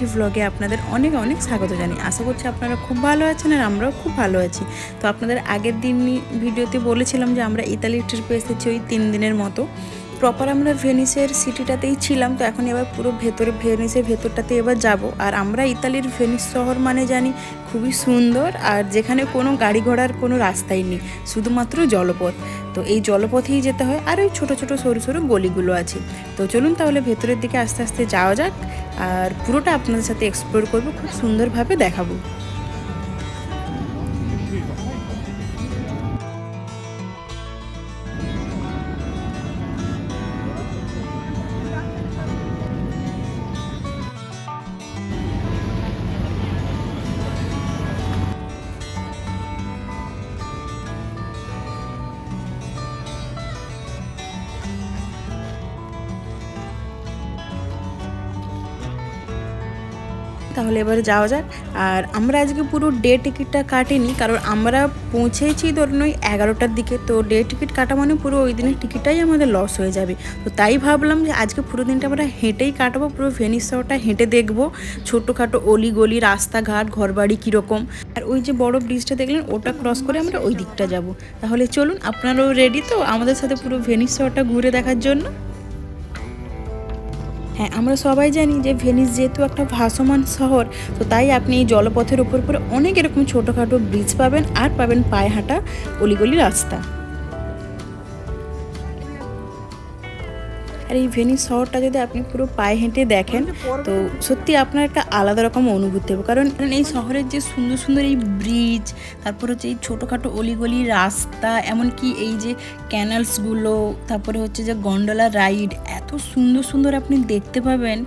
একটি ভ্লগে আপনাদের অনেক অনেক স্বাগত জানি আশা করছি আপনারা খুব ভালো আছেন আর আমরাও খুব ভালো আছি। তো আপনাদের আগের দিন ভিডিওতে বলেছিলাম যে আমরা ইতালি ট্রিপে এসেছি ওই তিন দিনের মতো। প্রপার আমরা ভেনিসের সিটিটাতেই ছিলাম, তো এখন এবার পুরো ভেতরে ভেনিসের ভেতরটাতে এবার যাব। আর আমরা ইতালির ভেনিস শহর মানে জানি খুবই সুন্দর, আর যেখানে কোনো গাড়ি ঘোড়ার কোনো রাস্তাই নেই, শুধুমাত্র জলপথ। তো এই জলপথেই যেতে হয়, আর ওই ছোটো ছোটো, সরু সরু গলিগুলো আছে। তো চলুন তাহলে ভেতরের দিকে আস্তে আস্তে যাওয়া যাক, আর পুরোটা আপনাদের সাথে এক্সপ্লোর করব, খুব সুন্দরভাবে দেখাবো। তাহলে এবারে যাওয়া যাক। আর আমরা আজকে পুরো ডে টিকিটটা কাটিনি, কারণ আমরা পৌঁছেছি ধরুন ওই এগারোটার দিকে। তো ডে টিকিট কাটা মানে পুরো ওই দিনের টিকিটটাই আমাদের লস হয়ে যাবে। তো তাই ভাবলাম যে আজকে পুরো দিনটা আমরা হেঁটেই কাটাবো, পুরো ভেনিস শহরটা হেঁটে দেখব। ছোটোখাটো অলি গলি রাস্তাঘাট, ঘরবাড়ি কীরকম। আর ওই যে বড় ব্রিজটা দেখলেন, ওটা ক্রস করে আমরা ওই দিকটা যাব। তাহলে চলুন, আপনারাও রেডি তো আমাদের সাথে পুরো ভেনিস শহরটা ঘুরে দেখার জন্য? হ্যাঁ আমরা সবাই জানি যে ভেনিস যেহেতু একটা ভাসমান শহর, তো তাই আপনি এই জলপথের উপর উপরে অনেক এরকম ছোটোখাটো ব্রিজ পাবেন আর পাবেন পায়ে হাঁটা অলিগলি রাস্তা। আর এই ভেনিস শহরটা যদি আপনি পুরো পায়ে হেঁটে দেখেন, তো সত্যি আপনার একটা আলাদা রকম অনুভূতি হবে। কারণ এই শহরের যে সুন্দর সুন্দর এই ব্রিজ তারপর হচ্ছে এই ছোটোখাটো অলিগলি রাস্তা, এমনকি এই যে ক্যানালসগুলো তারপরে হচ্ছে যে গন্ডোলা রাইড এত সুন্দর সুন্দর আপনি দেখতে পাবেন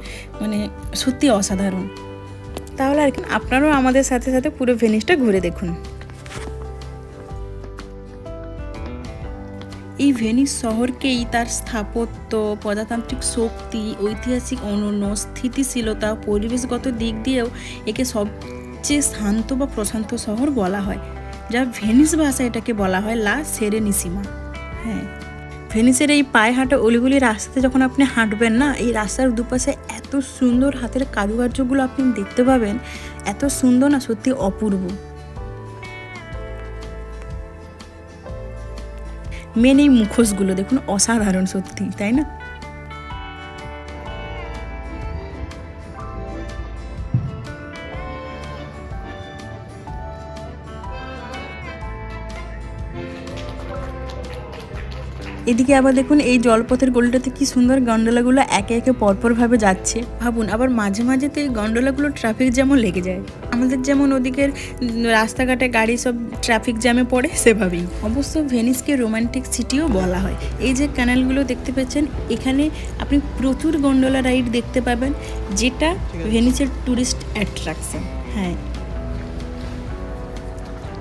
মানে সত্যি অসাধারণ। তাহলে আর কি, আপনারাও আমাদের সাথে সাথে পুরো ভেনিসটা ঘুরে দেখুন। এই ভেনিস শহরকেই তার স্থাপত্য, প্রজাতান্ত্রিক শক্তি, ঐতিহাসিক অনন্য স্থিতিশীলতা, পরিবেশগত দিক দিয়েও একে সবচেয়ে শান্ত বা প্রশান্ত শহর বলা হয়, যা ভেনিস ভাষায় এটাকে বলা হয় লা সেরেনিসিমা। হ্যাঁ ভেনিসের এই পায়ে হাঁটা অলিগুলি রাস্তাতে যখন আপনি হাঁটবেন না, এই রাস্তার দুপাশে এত সুন্দর হাতের কারুকার্যগুলো আপনি দেখতে পাবেন, এত সুন্দর না সত্যি অপূর্ব। মেন এই মুখোশগুলো দেখুন অসাধারণ সত্যি তাই না? এদিকে আবার দেখুন এই জলপথের গলিটাতে কি সুন্দর গন্ডোলাগুলো একে একে পরপরভাবে যাচ্ছে। ভাবুন আবার মাঝে মাঝে তো এই গন্ডোলাগুলো ট্রাফিক জ্যামও লেগে যায়। আমাদের যেমন ওদিকের রাস্তাঘাটে গাড়ি সব ট্রাফিক জ্যামে পড়ে সেভাবেই। অবশ্য ভেনিসকে রোমান্টিক সিটিও বলা হয়। এই যে ক্যানেলগুলো দেখতে পাচ্ছেন এখানে আপনি প্রচুর গন্ডোলা রাইড দেখতে পাবেন যেটা ভেনিসের ট্যুরিস্ট অ্যাট্রাকশন হ্যাঁ।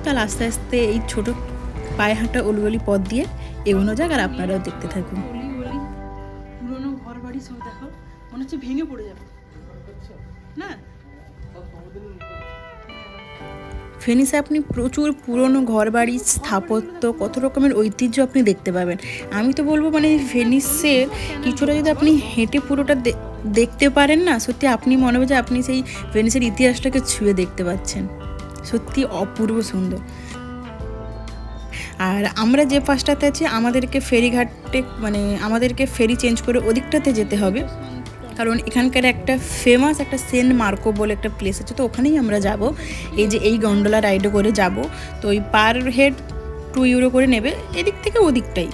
তাহলে আস্তে আস্তে এই ছোট পায়ে হাঁটা উলগলি পথ দিয়ে এগোনো যাক আর আপনারাও দেখতে থাকুন। পুরোনো ঘর বাড়ি সব দেখো মনে হচ্ছে ভেঙে পড়ে যাবে। না? ফেনিসে আপনি প্রচুর পুরনো ঘর বাড়ি স্থাপত্য কত রকমের ঐতিহ্য আপনি দেখতে পাবেন। আমি তো বলব মানে ভেনিসের কিছুটা যদি আপনি হেঁটে পুরোটা দেখতে পারেন না সত্যি আপনি মনে হবে যে আপনি সেই ভেনিসের ইতিহাসটাকে ছুঁয়ে দেখতে পাচ্ছেন। সত্যি অপূর্ব সুন্দর। আর আমরা যে পাশটাতে আছি, আমাদেরকে ফেরিঘাটে মানে আমাদেরকে ফেরি চেঞ্জ করে ওদিকটাতে যেতে হবে। কারণ এখানকার একটা ফেমাস একটা সেন্ট মার্কো বলে একটা প্লেস আছে, তো ওখানেই আমরা যাব। এই যে এই গন্ডোলা রাইডে করে যাব। তো ওই পার হেড টু ইউরো করে নেবে, এদিক থেকে ওদিকটাই।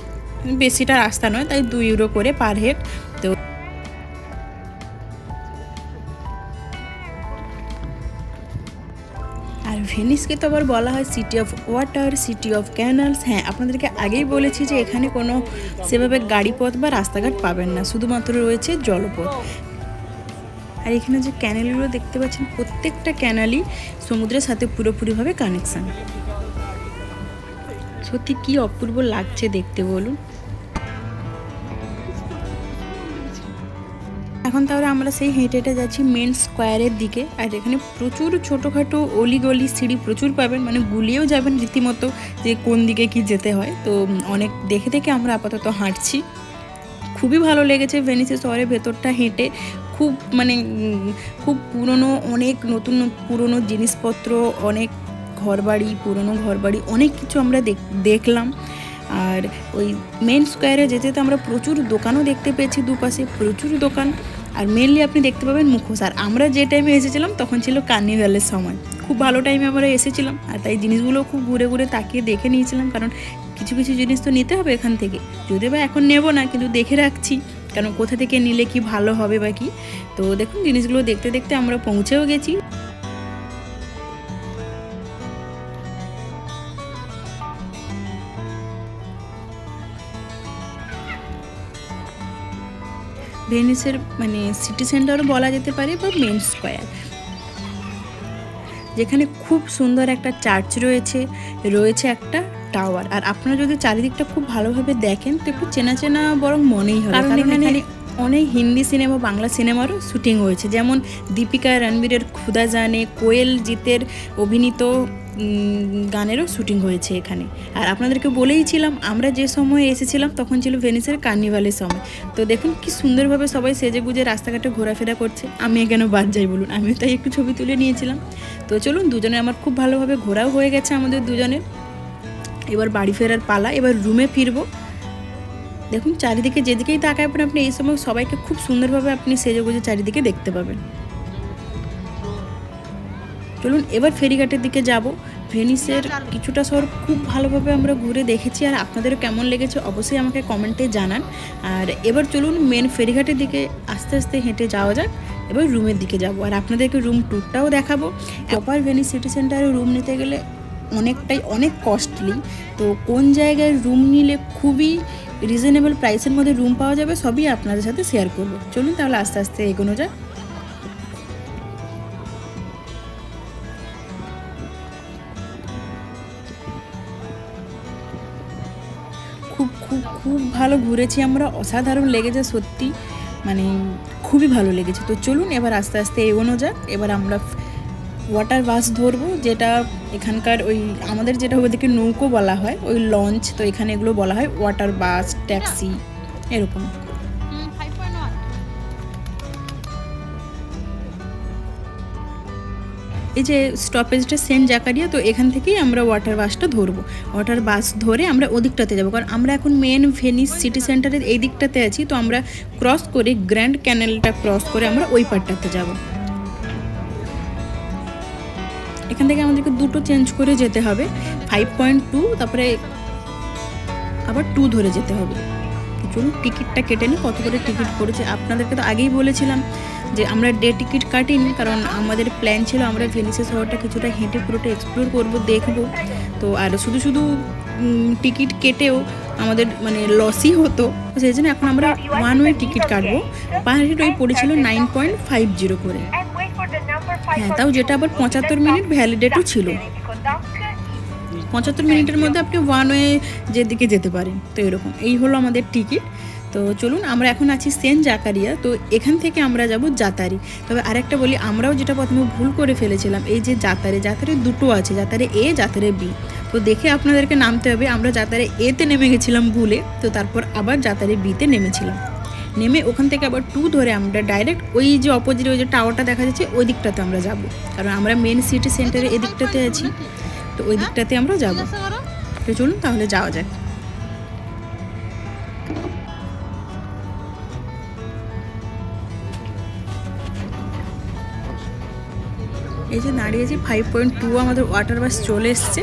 বেশিটা রাস্তা নয়, তাই দু ইউরো করে পার হেড তো ভেনিসকে তো আবার বলা হয় city of water city of canals হ্যাঁ আপনাদেরকে আগেই বলেছি যে এখানে কোনো সেভাবে গাড়িপথ বা রাস্তাঘাট পাবেন না, শুধুমাত্র রয়েছে জলপথ। আর এখানে যে ক্যানেলগুলো দেখতে পাচ্ছেন, প্রত্যেকটা ক্যানালই সমুদ্রের সাথে পুরোপুরিভাবে কানেকশান সত্যি কি অপূর্ব লাগছে দেখতে, বলুন। এখন তাহলে আমরা সেই হেঁটে হেঁটে যাচ্ছি মেন স্কোয়ারের দিকে। আর এখানে প্রচুর ছোটোখাটো অলি গলি সিঁড়ি প্রচুর পাবেন মানে গুলিয়েও যাবেন রীতিমতো যে কোন দিকে কি যেতে হয়। তো অনেক দেখে দেখে আমরা আপাতত হাঁটছি। খুবই ভালো লেগেছে ভেনিসে শহরের ভেতরটা হেঁটে। খুব মানে খুব পুরনো, অনেক নতুন পুরনো জিনিসপত্র, অনেক ঘরবাড়ি, পুরনো ঘরবাড়ি, অনেক কিছু আমরা দেখ- দেখলাম। আর ওই মেন স্কোয়ারে যেতে যেতে আমরা প্রচুর দোকানও দেখতে পেয়েছি দুপাশে, প্রচুর দোকান। আর মেনলি আপনি দেখতে পাবেন মুখোশ। আর আমরা যে টাইমে এসেছিলাম, তখন ছিল কার্নিভ্যালের সময়। খুব ভালো টাইমে আমরা এসেছিলাম, আর তাই জিনিসগুলো খুব ঘুরে ঘুরে তাকিয়ে দেখে নিয়েছিলাম, কারণ কিছু কিছু জিনিস তো নিতে হবে এখান থেকে। যদিও বা এখন নেব না, কিন্তু দেখে রাখছি, কারণ কোথা থেকে নিলে কি ভালো হবে বা কি। তো দেখুন, জিনিসগুলো দেখতে দেখতে আমরা পৌঁছেও গেছি। ভেনিসের মানে সিটি সেন্টারও বলা যেতে পারে বা মেন স্কোয়ার। যেখানে খুব সুন্দর একটা চার্চ রয়েছে রয়েছে একটা টাওয়ার। আর আপনারা যদি চারিদিকটা খুব ভালোভাবে দেখেন তো একটু চেনা চেনা বরং মনেই হবে। কারণ এখানে অনেক হিন্দি সিনেমা বাংলা সিনেমারও শুটিং হয়েছে। যেমন দীপিকা রণবীরের ক্ষুদা জানে, কোয়েল জিতের অভিনীত গানেরও শুটিং হয়েছে এখানে। আর আপনাদেরকে বলেইছিলাম, আমরা যে সময়ে এসেছিলাম তখন ছিল ভেনিসের কার্নিভালের সময়। তো দেখুন কি সুন্দরভাবে সবাই সেজে গুজে রাস্তাঘাটে ঘোরাফেরা করছে। আমি কেন বাদ যাই বলুন, আমিও তাই একটু ছবি তুলে নিয়েছিলাম। তো চলুন দুজনে আমার খুব ভালোভাবে ঘোরাও হয়ে গেছে আমাদের দুজনের। এবার বাড়ি ফেরার পালা, এবার রুমে ফিরবো। দেখুন, চারিদিকে যেদিকেই তাকাবেন আপনি, এই সময় সবাইকে খুব সুন্দরভাবে আপনি সেজে গুজে চারিদিকে দেখতে পাবেন। চলুন, এবার ফেরিঘাটের দিকে যাব। ভেনিসের কিছুটা শহর খুব ভালোভাবে আমরা ঘুরে দেখেছি, আর আপনাদেরও কেমন লেগেছে অবশ্যই আমাকে কমেন্টে জানান। আর এবার চলুন মেন ফেরিঘাটের দিকে আস্তে আস্তে হেঁটে যাওয়া যাক। এবার রুমের দিকে যাব, আর আপনাদেরকে রুম ট্যুরটাও দেখাবো। প্রপার ভেনিস সিটি সেন্টারে রুম নিতে গেলে অনেকটাই, অনেক কস্টলি তো কোন জায়গায় রুম নিলে খুবই রিজনেবল প্রাইসের মধ্যে রুম পাওয়া যাবে, সবই আপনাদের সাথে শেয়ার করব। চলুন তাহলে আস্তে আস্তে এগোনো যাক। খুব খুব খুব ভালো ঘুরেছি আমরা, অসাধারণ লেগেছে সত্যি। মানে খুবই ভালো লেগেছে। তো চলুন এবার আস্তে আস্তে এগোনো যাক। এবার আমরা ওয়াটার বাস ধরবো, যেটা এখানকার ওই আমাদের যেটা ওদেরকে নৌকো বলা হয়, ওই লঞ্চ, তো এখানে এগুলো বলা হয় ওয়াটার বাস ট্যাক্সি এরকম। এই যে স্টপেজটা সেন্ট জাকারিয়া, তো এখান থেকেই আমরা ওয়াটার বাসটা ধরবো। ওয়াটার বাস ধরে আমরা ওদিকটাতে যাব, কারণ আমরা এখন মেন ভেনিস সিটি সেন্টারের এই দিকটাতে আছি, তো আমরা ক্রস করে গ্র্যান্ড ক্যানেলটা ক্রস করে আমরা ওই পারটাতে যাব। এখান থেকে আমাদেরকে দুটো চেঞ্জ করে যেতে হবে। ফাইভ পয়েন্ট টু তারপরে আবার টু ধরে যেতে হবে। চলুন টিকিটটা কেটে নিই, কত করে টিকিট করেছে। আপনাদেরকে তো আগেই বলেছিলাম যে আমরা ডে টিকিট কাটিনি, কারণ আমাদের প্ল্যান ছিল আমরা ভেনিসে শহরটা কিছুটা হেঁটে পুরোটা এক্সপ্লোর করব, দেখব। তো আর শুধু শুধু টিকিট কেটেও আমাদের মানে লসই হতো। সেই জন্য এখন আমরা ওয়ান ওয়ে টিকিট কাটবো। পার হেড ওই পড়েছিল নাইন পয়েন্ট ফাইভ জিরো করে। হ্যাঁ তাও যেটা আবার পঁচাত্তর মিনিট ভ্যালিডেটও ছিল। পঁচাত্তর মিনিটের মধ্যে আপনি ওয়ান ওয়ে যেদিকে যেতে পারেন তো এরকম। এই হলো আমাদের টিকিট তো চলুন আমরা এখন আছি সেন্ট জাকারিয়া তো এখান থেকে আমরা যাব জাতারি তবে আরেকটা বলি আমরাও যেটা প্রথমে ভুল করে ফেলেছিলাম এই যে জাতারে জাতারে দুটো আছে জাতারে এ জাতারে বি। তো দেখে আপনাদেরকে নামতে হবে আমরা জাতারে এতে নেমে গেছিলাম ভুলে তো তারপর আবার জাতারে বিতে নেমেছিলাম। নেমে ওখান থেকে আবার টু ধরে আমরা ডাইরেক্ট ওই যে অপোজিট ওই যে টাওয়ারটা দেখা যাচ্ছে, ওই দিকটাতে আমরা যাব। কারণ আমরা মেন সিটি সেন্টারে এদিকটাতে আছি, তো ওই দিকটাতে আমরা যাব। তো চলুন তাহলে যাওয়া যাক। এই যে দাঁড়িয়েছি ফাইভ পয়েন্ট টু আমাদের ওয়াটার বাস চলে এসছে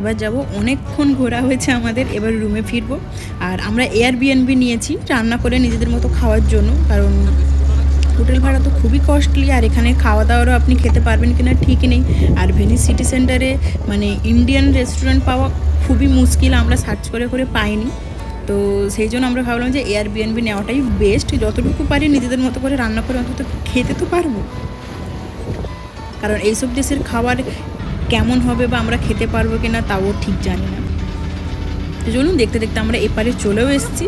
এবার যাব, অনেকক্ষণ ঘোরা হয়েছে আমাদের, এবার রুমে ফিরবো। আর আমরা এয়ার বিএনবি নিয়েছি, রান্না করে নিজেদের মতো খাওয়ার জন্য, কারণ হোটেল ভাড়া তো খুবই কস্টলি আর এখানে খাওয়া দাওয়ারও আপনি খেতে পারবেন কিনা ঠিক নেই। আর ভেনিস সিটি সেন্টারে মানে ইন্ডিয়ান রেস্টুরেন্ট পাওয়া খুবই মুশকিল, আমরা সার্চ করে করে পাইনি। তো সেই জন্য আমরা ভাবলাম যে এয়ার বিএনবি নেওয়াটাই বেস্ট যতটুকু পারি নিজেদের মতো করে রান্না করে অন্তত খেতে তো পারব। কারণ এইসব দেশের খাবার কেমন হবে বা আমরা খেতে পারব কিনা তাও ঠিক জানি না। চলুন, দেখতে দেখতে আমরা এপারে চলেও এসেছি।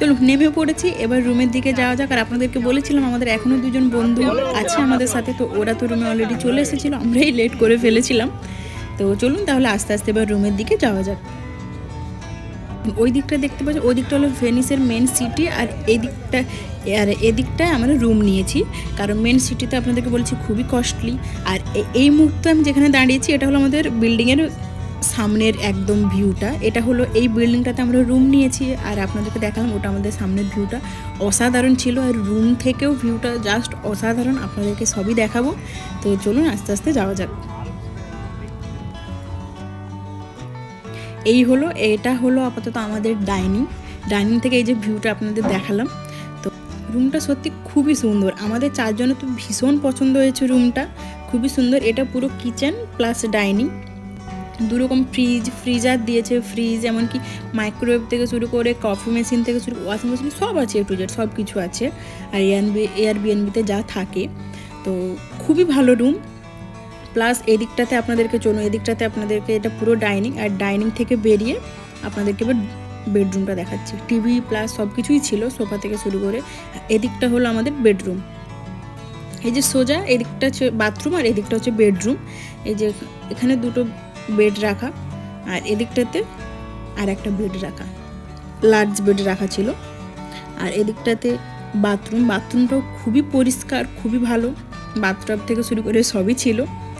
চলুন, নেমে পড়েছি। এবার রুমের দিকে যাওয়া যাক। আর আপনাদেরকে বলেছিলাম, আমাদের এখনও দুজন বন্ধু আছে আমাদের সাথে। তো ওরা তো রুমে অলরেডি চলে এসেছিল। আমরাই লেট করে ফেলেছিলাম। তো চলুন, তাহলে আস্তে আস্তে এবার রুমের দিকে যাওয়া যাক। ওই দিকটা দেখতে পাচ্ছি, ওই দিকটা হলো ভেনিসের মেন সিটি আর এই দিকটা আর এদিকটায় আমরা রুম নিয়েছি। কারণ মেন সিটিতে আপনাদেরকে বলছি খুবই কস্টলি আর এই মুহূর্তে আমি যেখানে দাঁড়িয়েছি, এটা হলো আমাদের বিল্ডিংয়ের সামনের একদম ভিউটা এটা হলো এই বিল্ডিংটাতে আমরা রুম নিয়েছি আর আপনাদেরকে দেখালাম, ওটা আমাদের সামনের ভিউটা অসাধারণ ছিল আর রুম থেকেও ভিউটা জাস্ট অসাধারণ। আপনাদেরকে সবই দেখাবো। তো চলুন আস্তে আস্তে যাওয়া যাক। এই হলো, এটা হলো আপাতত আমাদের ডাইনিং। ডাইনিং থেকে এই যে ভিউটা আপনাদের দেখালাম। তো রুমটা সত্যি খুবই সুন্দর। আমাদের চারজনের তো ভীষণ পছন্দ হয়েছে রুমটা। খুবই সুন্দর। এটা পুরো কিচেন প্লাস ডাইনিং। দুরকম ফ্রিজ, ফ্রিজার দিয়েছে ফ্রিজ, এমনকি মাইক্রোওয়েভ থেকে শুরু করে কফি মেশিন থেকে শুরু, ওয়াশিং মেশিন সব আছে এ টু জেড সব কিছু আছে। আর এয়ারবি এয়ারবিএনবিতে যা থাকে। তো খুবই ভালো রুম। প্লাস এদিকটাতে আপনাদেরকে চলুন, এদিকটাতে আপনাদেরকে এটা পুরো ডাইনিং আর ডাইনিং থেকে বেরিয়ে আপনাদেরকে এবার বেডরুমটা দেখাচ্ছি। টিভি প্লাস সব কিছুই ছিল সোফা থেকে শুরু করে। এদিকটা হলো আমাদের বেডরুম। এই যে সোজা এদিকটা হচ্ছে বাথরুম আর এদিকটা হচ্ছে বেডরুম। এই যে এখানে দুটো বেড রাখা আর এদিকটাতে আর একটা বেড রাখা। লার্জ বেড রাখা ছিল। আর এদিকটাতে বাথরুম। বাথরুমটাও খুবই পরিষ্কার, খুবই ভালো। বাথটাব থেকে শুরু করে সবই ছিল।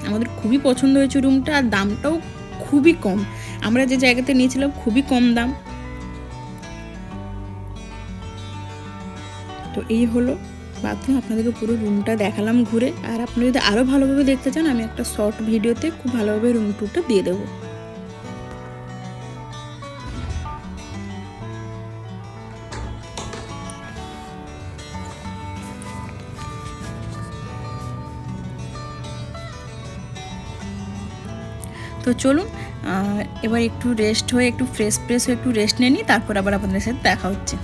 আমাদের খুবই পছন্দ হয়েছে রুমটা আর দামটাও খুবই কম। আমরা যে জায়গাতে নিয়েছিলাম খুবই কম দাম। তো এই হলো বাথরুম, আপনাদেরকে পুরো রুমটা দেখালাম ঘুরে। আর আপনি যদি আরও ভালোভাবে দেখতে চান, আমি একটা শর্ট ভিডিওতে খুব ভালোভাবে রুম টুরটা দিয়ে দেবো। তো চলুন এবার একটু রেস্ট হয়ে, একটু ফ্রেশ ফ্রেশ হয়ে একটু রেস্ট নিয়ে নিই, তারপর আবার আপনাদের সাথে দেখা হচ্ছে।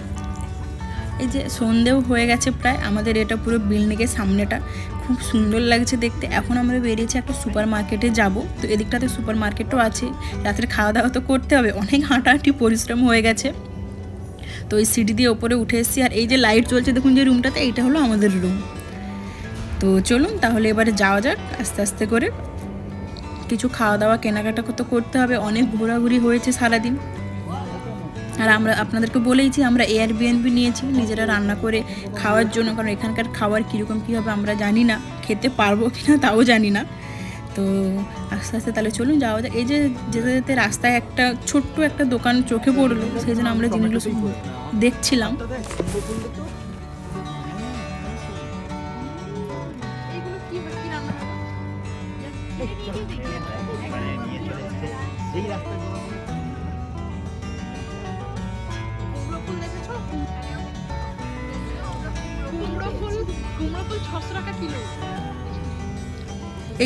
এই যে সন্ধেও হয়ে গেছে প্রায়, আমাদের এটা পুরো বিল্ডিংয়ের সামনেটা। খুব সুন্দর লাগছে দেখতে। এখন আমরা বেরিয়েছি একটা সুপার মার্কেটে যাব। তো এদিকটাতে সুপার মার্কেটও আছে। রাত্রে খাওয়া দাওয়া তো করতে হবে। অনেক হাঁটাহাঁটি পরিশ্রম হয়ে গেছে। তো ওই সিঁড়ি দিয়ে ওপরে উঠে এসেছি। আর এই যে লাইট চলছে দেখুন যে রুমটাতে এইটা হলো আমাদের রুম তো চলুন, তাহলে এবারে যাওয়া যাক আস্তে আস্তে করে। কিছু খাওয়া দাওয়া কেনাকাটা তো করতে হবে অনেক ঘোরাঘুরি হয়েছে সারাদিন। আর আমরা আপনাদেরকে বলেইছি আমরা এয়ার এয়ারবিএনবি নিয়েছি নিজেরা রান্না করে খাওয়ার জন্য কারণ এখানকার খাবার কীরকম কী হবে আমরা জানি না খেতে পারব কি না তাও জানি না। তো আস্তে আস্তে তাহলে চলুন যাওয়া যায় এই যে যেতে যেতে রাস্তায় একটা ছোট্ট একটা দোকান চোখে পড়ল সেই জন্য আমরা জিনিসগুলো দেখছিলাম। এই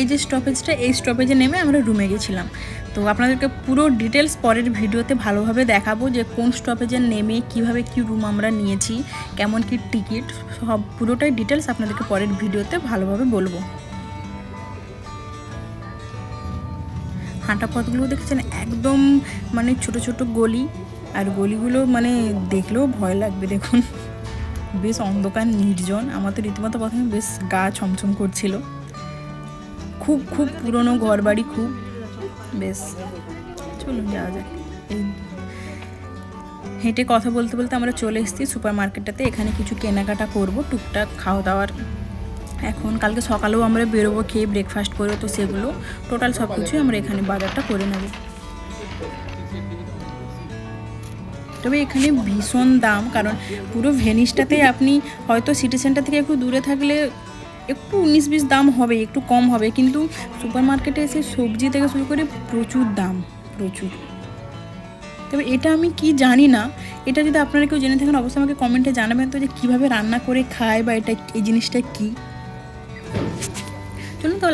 যে স্টপেজটা এই স্টপেজে নেমে আমরা রুমে গেছিলাম। তো আপনাদেরকে পুরো ডিটেলস পরের ভিডিওতে ভালোভাবে দেখাবো যে কোন স্টপেজে নেমে কীভাবে কি রুম আমরা নিয়েছি, কেমন কি টিকিট সব পুরোটাই ডিটেলস আপনাদেরকে পরের ভিডিওতে ভালোভাবে বলব। হাঁটা পথগুলো দেখেছেন? একদম মানে ছোট ছোট গলি। আর গলিগুলো মানে দেখলেও ভয় লাগবে, দেখুন। বেশ অন্ধকার, নির্জন। আমার তো রীতিমতো প্রথমে বেশ গা ছমছম করছিল। খুব খুব পুরনো ঘর বাড়ি খুব। বেশ, চলুন যাওয়া যাক। হেঁটে কথা বলতে বলতে আমরা চলে এসেছি সুপার মার্কেটটাতে এখানে কিছু কেনাকাটা করব, টুকটাক খাওয়া দাওয়ার এখন কালকে সকালেও আমরা বেরোবো, খেয়ে ব্রেকফাস্ট করব, তো সেগুলো টোটাল সব কিছুই আমরা এখানে বাজারটা করে নেব। তবে এখানে ভীষণ দাম, কারণ পুরো ভেনিসটাতে আপনি হয়তো সিটি সেন্টার থেকে একটু দূরে থাকলে একটু উনিশ বিশ দাম হবে, একটু কম হবে, কিন্তু সুপার মার্কেটে এসে সবজি থেকে শুরু করে প্রচুর দাম, প্রচুর। তবে এটা আমি কি জানি না, এটা যদি আপনারা কেউ জেনে থাকেন, অবশ্যই আমাকে কমেন্টে জানাবেন তো যে কীভাবে রান্না করে খায় বা এটা এই জিনিসটা কী।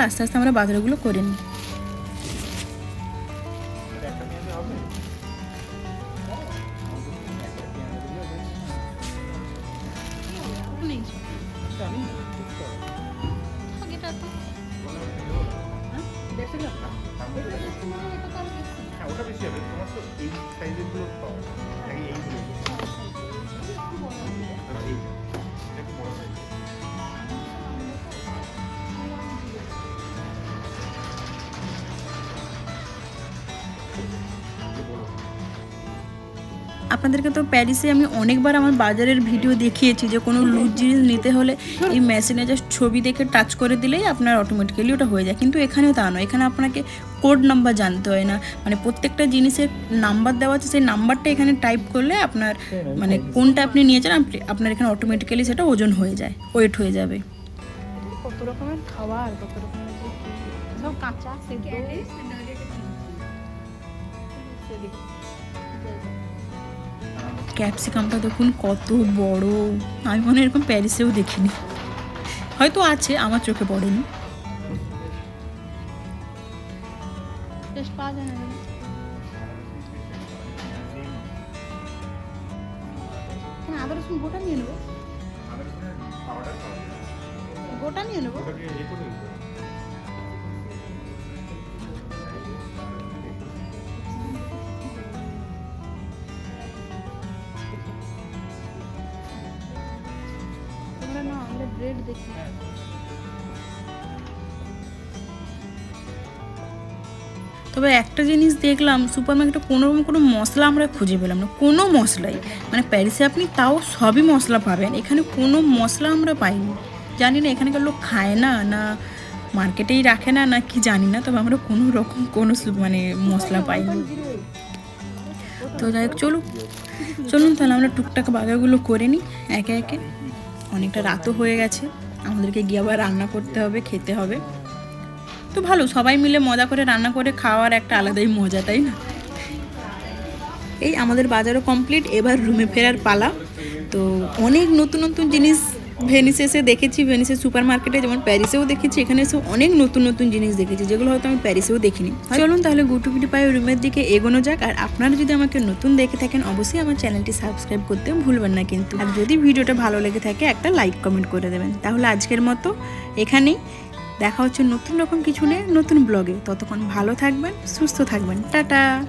আস্তে আস্তে আমরা বাজারগুলো করে নিই। আপনাদেরকে তো প্যারিসে আমি অনেকবার আমার বাজারের ভিডিও দেখিয়েছি যে কোনো লুজ জিনিস নিতে হলে এই মেশিনে জাস্ট ছবি দেখে টাচ করে দিলেই আপনার অটোমেটিক্যালি ওটা হয়ে যায়। কিন্তু এখানেও তা নয়। এখানে আপনাকে কোড নাম্বার জানতে হয় না। মানে প্রত্যেকটা জিনিসের নাম্বার দেওয়া আছে। সেই নাম্বারটা এখানে টাইপ করলে আপনার মানে কোনটা আপনি নিয়েছেন আপনি- আপনার এখানে অটোমেটিক্যালি সেটা ওজন হয়ে যায় ওয়েট হয়ে যাবে। কত রকমের খাবার কত রকমের সব কাঁচা সেদ্ধ। ক্যাপসিকামটা দেখুন কত বড়। আমি মনে হয় এরকম প্যারিসেও দেখিনি। হয়তো আছে, আমার চোখে পড়েনি। রসুন গোটা নিয়ে নেব। গোটা নিয়ে নেব। দেখি। তবে একটা জিনিস দেখলাম সুপার মার্কেটে কোনো রকম কোনো মশলা আমরা খুঁজে পেলাম না। কোনো মশলাই মানে প্যারিসে আপনি তাও সবই মশলা পাবেন। এখানে কোনো মশলা আমরা পাইনি। জানি না, এখানকার লোক খায় না না মার্কেটেই রাখে না না কি জানি না, তবে আমরা কোনো রকম কোনো মানে মশলা পাইনি। তো যাই হোক, চলুক। চলুন তাহলে আমরা টুকটাক বাজারগুলো করে নিই, একে একে। অনেকটা রাতও হয়ে গেছে। আমাদেরকে গিয়ে আবার রান্না করতে হবে, খেতে হবে। তো ভালো, সবাই মিলে মজা করে রান্না করে খাওয়ার একটা আলাদাই মজা, তাই না? এই আমাদের বাজারও কমপ্লিট এবার রুমে ফেরার পালা। তো অনেক নতুন নতুন জিনিস ভেনিসে এসে দেখেছি ভেনিসের সুপার মার্কেটে যেমন প্যারিসেও দেখেছি, এখানে এসে অনেক নতুন নতুন জিনিস দেখেছি, যেগুলো হয়তো আমি প্যারিসেও দেখিনি। চলুন তাহলে গুটু গুটুপিটি পায়ে রুমের দিকে এগোনো যাক, আর আপনারা যদি আমাকে নতুন দেখে থাকেন, অবশ্যই আমার চ্যানেলটি সাবস্ক্রাইব করতে ভুলবেন না কিন্তু। আর যদি ভিডিওটা ভালো লেগে থাকে, একটা লাইক কমেন্ট করে দেবেন। তাহলে আজকের মতো এখানেই, দেখা হচ্ছে নতুন রকম কিছু নিয়ে নতুন ব্লগে ততক্ষণ ভালো থাকবেন, সুস্থ থাকবেন। টাটা!